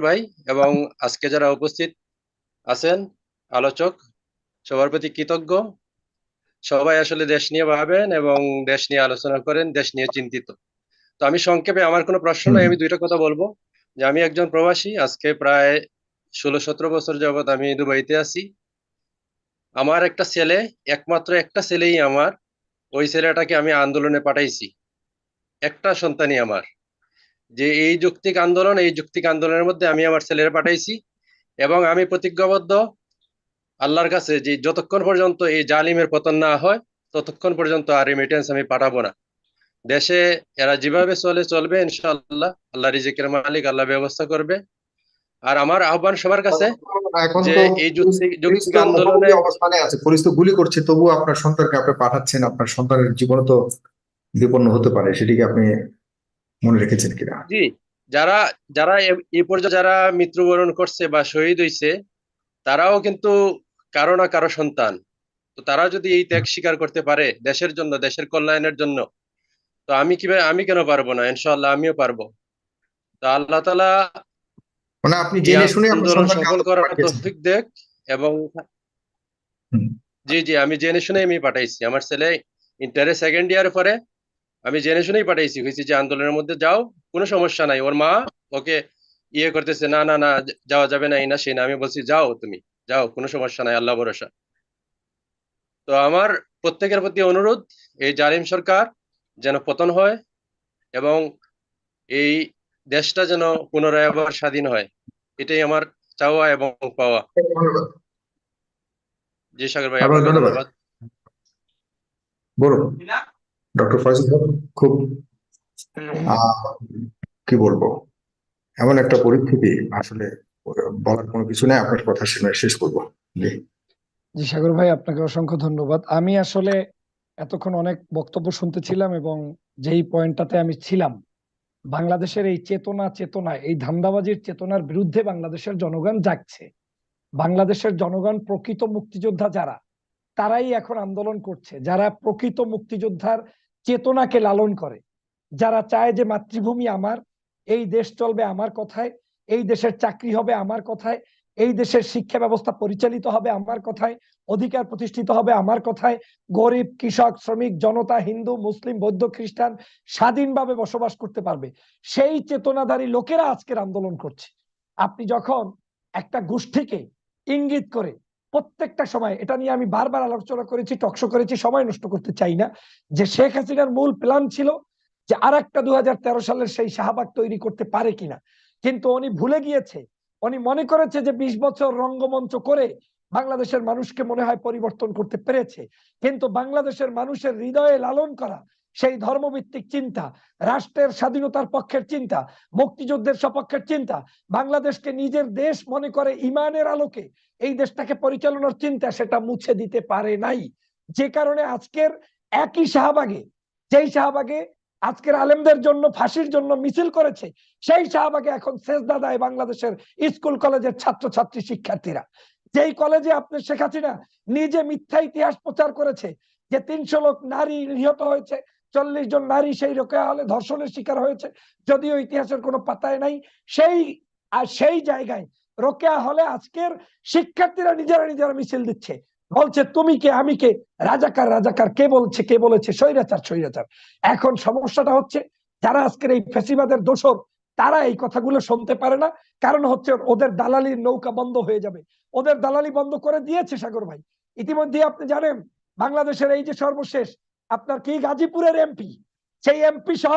ভাই এবং আজকে যারা উপস্থিত আছেন আলোচক সবার প্রতি কৃতজ্ঞ। সবাই আসলে দেশ নিয়ে ভাবেন এবং দেশ নিয়ে আলোচনা করেন দেশ নিয়ে চিন্তিত। তো আমি সংক্ষেপে আমার কোনো প্রশ্ন নাই আমি দুইটা কথা বলব। যে আমি একজন প্রবাসী আজকে প্রায় ষোলো সতেরো বছর যাবত আমি দুবাইতে আছি। আমার একটা ছেলে একমাত্র একটা ছেলেই আমার ওই ছেলেটাকে আমি আন্দোলনে পাঠাইছি। একটা সন্তানই আমার। যে এই যুক্তিক আন্দোলন এই যুক্তিক আন্দোলনের মধ্যে আমি আমার ছেলেরা পাঠাইছি এবং আমি প্রতিজ্ঞাবদ্ধ আল্লাহর কাছে যে যতক্ষণ পর্যন্ত এই জালিমের পতন না হয় ততক্ষণ পর্যন্ত আর রেমিটেন্স আমি পাঠাবো না। দেশে এরা যেভাবে চলে চলবে ইনশাআল্লাহ। আল্লাহ রিজিকের মালিক আল্লাহ ব্যবস্থা করবে। আর আমার আহ্বান সবার কাছে যে এই যুক্তি আন্দোলনে অবস্থানে আছে। পুলিশ তো গুলি করছে তবুও আপনার সন্তানকে আপনি পাঠাচ্ছেন। আপনার সন্তানের জীবনে তো বিপন্ন হতে পারে সেটিকে আপনি মনে রেখেছেন কিনা? জি যারা যারা এ- পর্যায়ে যারা মৃত্যুবরণ করছে বা শহীদ হইছে তারাও কিন্তু কারও না কারও সন্তান। তো তারা যদি এই ত্যাগ স্বীকার করতে পারে দেশের জন্য দেশের কল্যাণের জন্য তো আমি কীভাবে আমি কেন পারব না? ইনশাআল্লাহ আমিও পারব। তো আল্লাহ তালা মানে আপনি জেনে শুনে সফল করার তৌফিক দেখ এবং জি জি আমি জেনে শুনে আমি পাঠাইছি। আমার ছেলে ইন্টারে সেকেন্ড ইয়ার পরে আমি জেনে শুনেই পাঠাইছি হয়েছি যে আন্দোলনের মধ্যে যাও কোনো সমস্যা নাই। ওর মা ওকে ইয়ে করতেছে না না না যাওয়া যাবে না এই না সেই না। আমি বলছি যাও তুমি যাও কোনো সমস্যা নাই আল্লাহ ভরসা। তো আমার প্রত্যেকের প্রতি অনুরোধ এই জালিম সরকার যেন পতন হয় এবং এই দেশটা যেন পুনরায় আবার স্বাধীন হয়। এটাই আমার চাওয়া এবং পাওয়া। জি সাগর ভাই। ধন্যবাদ। বলুন। ডক্টর ফয়সাল খুব কি বলব এমন একটা পরিস্থিতি আসলে বলার কোনো কিছু নেই আপনার কথা শুনে শেষ করব। জি। জি সাগর ভাই আপনাকে অসংখ্য ধন্যবাদ। আমি আসলে এতক্ষণ অনেক বক্তব্য শুনতেছিলাম এবং যেই পয়েন্টটাতে আমি ছিলাম বাংলাদেশের এই চেতনা চেতনা এই ধান্দাবাজির চেতনার বিরুদ্ধে বাংলাদেশের জনগণ জাগছে বাংলাদেশের জনগণ প্রকৃত মুক্তিযোদ্ধা যারা তারাই এখন আন্দোলন করছে। যারা প্রকৃত মুক্তিযোদ্ধার চেতনাকে লালন করে। যারা চায় যে মাতৃভূমি আমার, এই দেশ চলবে আমার কথায়, এই দেশের চাকরি হবে আমার কথায়, এই দেশের শিক্ষা ব্যবস্থা পরিচালিত হবে আমার কথায়, অধিকার প্রতিষ্ঠিত হবে আমার কথায়, গরিব, কৃষক, শ্রমিক, জনতা, হিন্দু, মুসলিম, বৌদ্ধ, খ্রিস্টান স্বাধীনভাবে বসবাস করতে পারবে। সেই চেতনাধারী লোকেরা আজকের আন্দোলন করছে। আপনি যখন একটা গোষ্ঠীকে ইঙ্গিত করে প্রত্যেকটা সময়, এটা নিয়ে আমি বারবার আলোচনা করেছি টকশো করেছি, সময় নষ্ট করতে চাই না, যে শেখ হাসিনার মূল প্ল্যান ছিল যে আর একটা দু হাজার তেরো সালের সেই শাহবাগ তৈরি করতে পারে কিনা। কিন্তু উনি ভুলে গিয়েছে। উনি মনে করেছে যে ২০ বছর রঙ্গমঞ্চ করে বাংলাদেশের মানুষকে মনে হয় পরিবর্তন করতে পেরেছে। কিন্তু বাংলাদেশের মানুষের হৃদয়ে লালন করা সেই ধর্মভিত্তিক চিন্তা, রাষ্ট্রের স্বাধীনতার পক্ষের চিন্তা, মুক্তিযুদ্ধের সপক্ষের চিন্তা, বাংলাদেশকে নিজের দেশ মনে করে ইমানের আলোকে এই দেশটাকে পরিচালনার চিন্তা সেটা মুছে দিতে পারে নাই। যে কারণে আজকের একই শাহবাগে, যেই শাহবাগে আজকের আলেমদের জন্য, ফাঁসির জন্য মিছিল করেছে, সেই শাহবাগে এখন শেষ দাদায় বাংলাদেশের স্কুল কলেজের ছাত্রছাত্রী শিক্ষার্থীরা। যেই কলেজে আপনি শেখ হাসিনা নিজে মিথ্যা ইতিহাস প্রচার করেছে, যে তিনশো লোক নারী নিহত হয়েছে চল্লিশ জন নারী সেই রোকেয়া হলে ধর্ষণের শিকার হয়েছে, যদিও ইতিহাসের কোনো পাতায় নাই। সেই, আর সেই জায়গায় রোকেয়া হলে আজকের শিক্ষার্থীরা নিজেরা নিজেরা মিছিল দিচ্ছে। বলছে, তুমি কে? আমি কে? রাজাকার রাজাকার, কে বলছে, কে বলেছে? স্বৈরাচার স্বৈরাচার। এখন সমস্যাটা হচ্ছে, যারা আজকের এই ফেসিবাদের দোষর, তারা এই কথাগুলো শুনতে পারে না। কারণ হচ্ছে ওদের দালালির নৌকা বন্ধ হয়ে যাবে। ওদের দালালি বন্ধ করে দিয়েছে সাগর ভাই। ইতিমধ্যে আপনি জানেন, বাংলাদেশের এই যে সর্বশেষ আপনার কি গাজীপুরের এমপি সেই এমপি সহ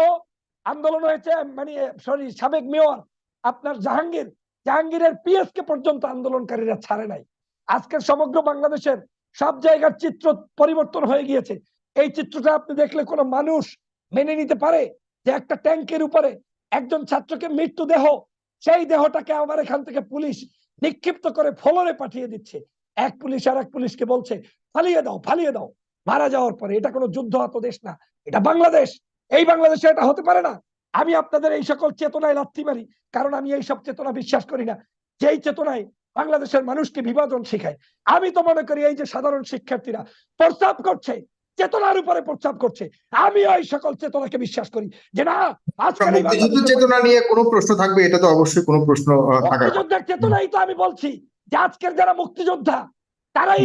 আন্দোলন হয়েছে মানে সরি সাবেক মেয়র আপনার জাহাঙ্গীর। জাহাঙ্গীরের পিএস কে পর্যন্ত আন্দোলনকারীরা ছাড়ে নাই। আজকের সমগ্র বাংলাদেশের সব জায়গার চিত্র পরিবর্তন হয়ে গিয়েছে। এই চিত্রটা আপনি দেখলে কোনো মানুষ মেনে নিতে পারে যে একটা ট্যাঙ্কের উপরে একজন ছাত্রকে মৃত্যু দেহ, সেই দেহটাকে আমার এখান থেকে পুলিশ নিক্ষিপ্ত করে ফলরে পাঠিয়ে দিচ্ছে। এক পুলিশ আর এক পুলিশকে বলছে, ফালিয়ে দাও ফালিয়ে দাও। মারা যাওয়ার পরে এটা কোনো যুদ্ধ হত দেশ না এটা বাংলাদেশ। এই বাংলাদেশে এটা হতে পারে না। আমি আপনাদের এই সকল চেতনায় লাথি মারি কারণ আমি এই সব চেতনা বিশ্বাস করি না। যেই চেতনায় বাংলাদেশের মানুষকে বিভাজন শেখায় আমি তো মনে করি এই যে সাধারণ শিক্ষার্থীরা প্রস্তাব করছে চেতনার উপরে প্রস্তাব করছে আমি ওই সকল চেতনাকে বিশ্বাস করি যে না চেতনা নিয়ে কোনো প্রশ্ন থাকবে এটা তো অবশ্যই কোনো প্রশ্ন। মুক্তিযুদ্ধের চেতনাই তো আমি বলছি যে আজকের যারা মুক্তিযোদ্ধা তারাই